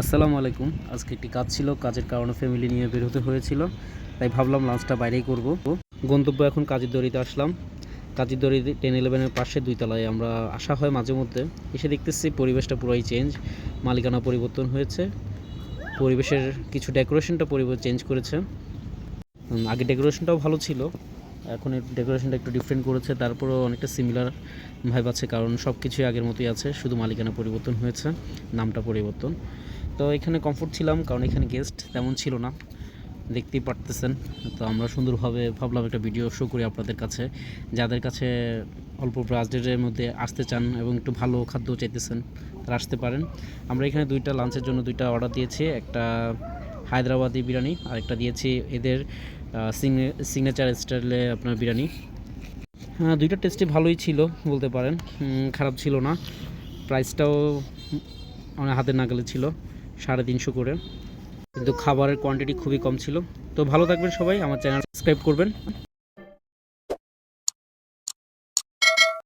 আসসালামু আলাইকুম। আজকে একটি কাজ ছিল, কাজের কারণে ফ্যামিলি নিয়ে বের হতে হয়েছিল, তাই ভাবলাম লাঞ্চটা বাইরেই করব। গন্তব্য এখন কাজের দড়িতে আসলাম। কাজের দড়ি টেন ইলেভেনের পাশে দুই তলায় আমরা আসা হয় মাঝে মধ্যে। এসে দেখতেছি পরিবেশটা পুরোই চেঞ্জ মালিকানা পরিবর্তন হয়েছে, পরিবেশের কিছু ডেকোরেশনটা পরিবর্তন চেঞ্জ করেছে। আগে ডেকোরেশনটাও ভালো ছিল এখন ডেকোরেশনটা একটু ডিফারেন্ট করেছে, তারপরেও অনেকটা সিমিলার ভাইব আছে, কারণ সব কিছুই আগের মতোই আছে, শুধু মালিকানা পরিবর্তন হয়েছে, নামটা পরিবর্তন। তো এখানে কমফোর্ট ছিলাম, কারণ এখানে গেস্ট তেমন ছিল না, দেখতেই পারতেছেন। তো আমরা সুন্দরভাবে ভাবলাম একটা ভিডিও শো করি আপনাদের কাছে, যাদের কাছে অল্প বাজেটের মধ্যে আসতে চান এবং একটু ভালো খাদ্য চাইতেছেন, তারা আসতে পারেন। আমরা এখানে দুইটা লাঞ্চের জন্য দুইটা অর্ডার দিয়েছি, একটা হায়দ্রাবাদি বিরিয়ানি, আরেকটা দিয়েছি এদের সিগনেচার স্টাইলে আপনার বিরিয়ানি। হ্যাঁ দুইটা টেস্টে ভালোই ছিল, বলতে পারেন। খারাপ ছিল না। প্রাইসটাও আমার হাতের নাগালে ছিল, সাড়ে তিনশো করে। কিন্তু খাবারের কোয়ান্টিটি খুবই কম ছিল। তো ভালো থাকবেন সবাই, আমার চ্যানেল সাবস্ক্রাইব করবেন।